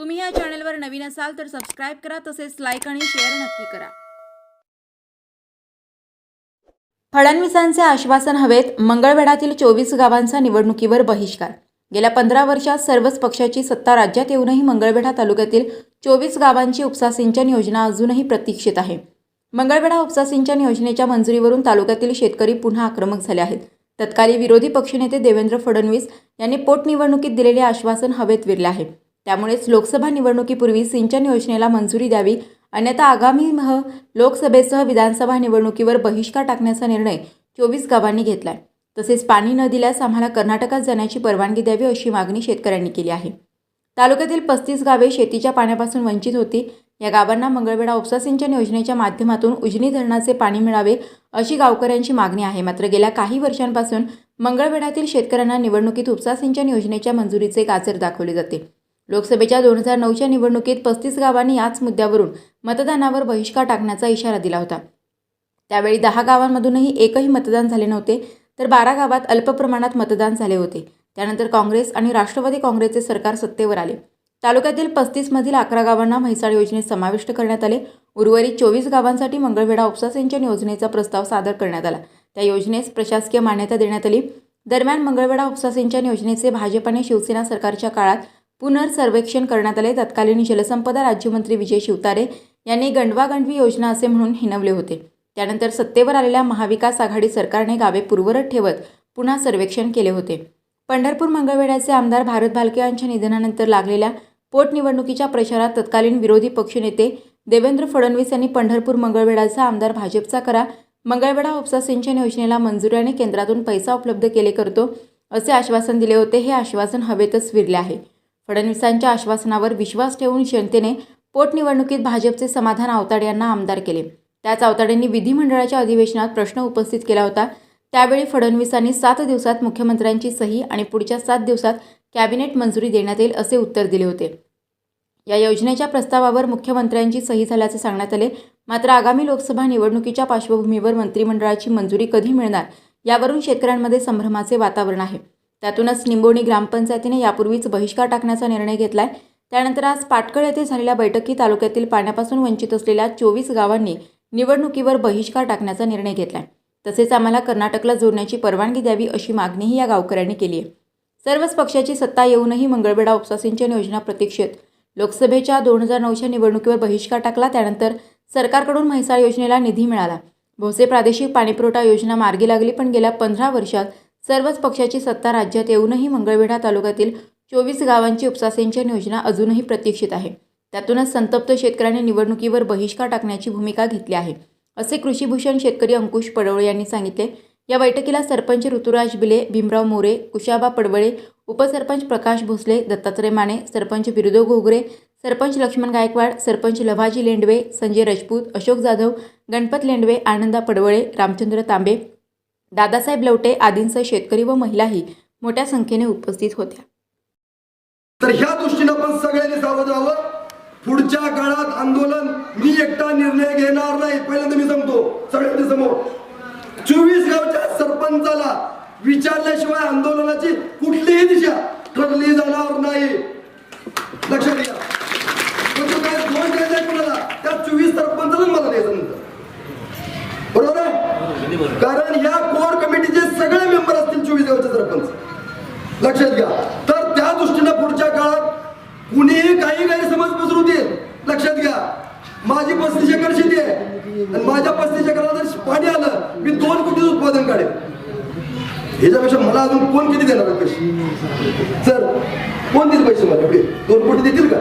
तुम्ही या चॅनलवर नवीन असाल तर सबस्क्राईब करा तसेच लाईक आणि शेअर नक्की करा. फडणवीसांचे आश्वासन हवेत मंगळवेढातील चोवीस गावांचा निवडणुकीवर बहिष्कार. गेल्या पंधरा वर्षात सर्वच पक्षाची सत्ता राज्यात येऊनही मंगळवेढा तालुक्यातील चोवीस गावांची उपसा सिंचन योजना अजूनही प्रतीक्षित आहे. मंगळवेढा उपसा सिंचन योजनेच्या मंजुरीवरून तालुक्यातील शेतकरी पुन्हा आक्रमक झाले आहेत. तत्कालीन विरोधी पक्षनेते देवेंद्र फडणवीस यांनी पोटनिवडणुकीत दिलेले आश्वासन हवेत विरले आहे. त्यामुळेच लोकसभा निवडणुकीपूर्वी सिंचन योजनेला मंजुरी द्यावी अन्यथा आगामी मह लोकसभेसह विधानसभा निवडणुकीवर बहिष्कार टाकण्याचा निर्णय चोवीस गावांनी घेतला आहे तसेच पाणी न दिल्यास आम्हाला कर्नाटकात जाण्याची परवानगी द्यावी अशी मागणी शेतकऱ्यांनी केली आहे. तालुक्यातील पस्तीस गावे शेतीच्या पाण्यापासून वंचित होती. या गावांना मंगळवेढा उपसा सिंचन योजनेच्या माध्यमातून उजनी धरणाचे पाणी मिळावे अशी गावकऱ्यांची मागणी आहे. मात्र गेल्या काही वर्षांपासून मंगळवेढ्यातील शेतकऱ्यांना निवडणुकीत उपसा सिंचन योजनेच्या मंजुरीचे गाजर दाखवले जाते. लोकसभेच्या दोन हजार नऊच्या निवडणुकीत पस्तीस गावांनी याच मुद्द्यावरून मतदानावर बहिष्कार टाकण्याचा इशारा दिला होता. त्यावेळी दहा गावांमधूनही एकही मतदान झाले नव्हते तर बारा गावात अल्प प्रमाणात मतदान झाले होते. त्यानंतर काँग्रेस आणि राष्ट्रवादी काँग्रेसचे सरकार सत्तेवर आले. तालुक्यातील पस्तीसमधील अकरा गावांना म्हैसाळ योजनेत समाविष्ट करण्यात आले. उर्वरित चोवीस गावांसाठी मंगळवेढा उपसा सिंचन योजनेचा प्रस्ताव सादर करण्यात आला. त्या योजनेस प्रशासकीय मान्यता देण्यात आली. दरम्यान मंगळवेढा उपसा सिंचन योजनेचे भाजप आणि शिवसेना सरकारच्या काळात पुनर्सर्वेक्षण करण्यात आले तत्कालीन जलसंपदा राज्यमंत्री विजय शिवतारे यांनी गंडवागंडवी योजना असे म्हणून हिनवले होते. त्यानंतर सत्तेवर आलेल्या महाविकास आघाडी सरकारने गावे पूर्वरत ठेवत पुन्हा सर्वेक्षण केले होते. पंढरपूर मंगळवेढ्याचे आमदार भारत भालके यांच्या निधनानंतर लागलेल्या पोटनिवडणुकीच्या प्रचारात तत्कालीन विरोधी पक्षनेते देवेंद्र फडणवीस यांनी पंढरपूर मंगळवेढाचा आमदार भाजपचा करा मंगळवेढा उपसा सिंचन योजनेला मंजुरीने केंद्रातून पैसा उपलब्ध केले करतो असे आश्वासन दिले होते. हे आश्वासन हवेतच विरले आहे. फडणवीसांच्या आश्वासनावर विश्वास ठेवून जनतेने पोटनिवडणुकीत भाजपचे समाधान आवताडे यांना आमदार केले. त्याच आवताडेंनी विधिमंडळाच्या अधिवेशनात प्रश्न उपस्थित केला होता. त्यावेळी फडणवीसांनी सात दिवसात मुख्यमंत्र्यांची सही आणि पुढच्या सात दिवसात कॅबिनेट मंजुरी देण्यात येईल असे उत्तर दिले होते. या योजनेच्या प्रस्तावावर मुख्यमंत्र्यांची सही झाल्याचे सांगण्यात आले. मात्र आगामी लोकसभा निवडणुकीच्या पार्श्वभूमीवर मंत्रिमंडळाची मंजुरी कधी मिळणार यावरून शेतकऱ्यांमध्ये संभ्रमाचे वातावरण आहे. त्यातूनच निंबोणी ग्रामपंचायतीने यापूर्वीच बहिष्कार टाकण्याचा निर्णय घेतलाय. त्यानंतर आज पाटकळ येथे झालेल्या बैठकीत तालुक्यातील पाण्यापासून वंचित असलेल्या चोवीस गावांनी निवडणुकीवर बहिष्कार टाकण्याचा निर्णय घेतला आहे तसेच आम्हाला कर्नाटकला जोडण्याची परवानगी द्यावी अशी मागणीही या गावकऱ्यांनी केली आहे. सर्वच पक्षाची सत्ता येऊनही मंगळवेढा उपसा सिंचन योजना प्रतीक्षेत. लोकसभेच्या दोन हजार नऊच्या निवडणुकीवर बहिष्कार टाकला त्यानंतर सरकारकडून म्हैसाळ योजनेला निधी मिळाला. भोसे प्रादेशिक पाणीपुरवठा योजना मार्गी लागली पण गेल्या पंधरा वर्षात सर्वच पक्षाची सत्ता राज्यात येऊनही मंगळवेढा तालुक्यातील चोवीस गावांची उपसा सिंचन योजना अजूनही प्रतीक्षित आहे. त्यातूनच संतप्त शेतकऱ्यांनी निवडणुकीवर बहिष्कार टाकण्याची भूमिका घेतली आहे. असे कृषीभूषण शेतकरी अंकुश पडवळे यांनी सांगितले. या बैठकीला सरपंच ऋतुराज बिले भीमराव मोरे कुशाबा पडवळे उपसरपंच प्रकाश भोसले दत्तात्रय माने सरपंच बिरुदो घोगरे सरपंच लक्ष्मण गायकवाड सरपंच लभाजी लेंडवे संजय राजपूत अशोक जाधव गणपत लेंडवे आनंदा पडवळे रामचंद्र तांबे दादासाहेब लवटे आदींसह शेतकरी व महिलाही मोठ्या संख्येने उपस्थित होत्या. तर ह्या दृष्टीनं पण सगळ्यांनी सावध राहावं. पुढच्या काळात आंदोलन मी एकटा निर्णय घेणार नाही. पहिल्यांदा मी सांगतो सगळ्यांच्या समोर. चोवीस गावच्या सरपंचाला विचारल्याशिवाय आंदोलनाची कुठलीही दिशा ठरली जाणार नाही. लक्षात घ्या पण म्हणजे तो काय दोष द्यायचा कुणाला? त्या चोवीस सरपंचाला मला द्यायचं नंतर बरोबर आहे? कारण या लक्षात घ्या. तर त्या दृष्टीनं पुढच्या काळात कुणीही काही गैरसमज पसरू दे लक्षात घ्या. माझी पस्तीस एकर शेती आहे. आणि माझ्या पस्तीस एकराला जर पाणी आलं मी दोन कोटी उत्पादन काढेन. ह्याच्यापेक्षा मला अजून कोण किती देणार पैसे? सर कोण देईल पैसे मला दोन कोटी देतील का?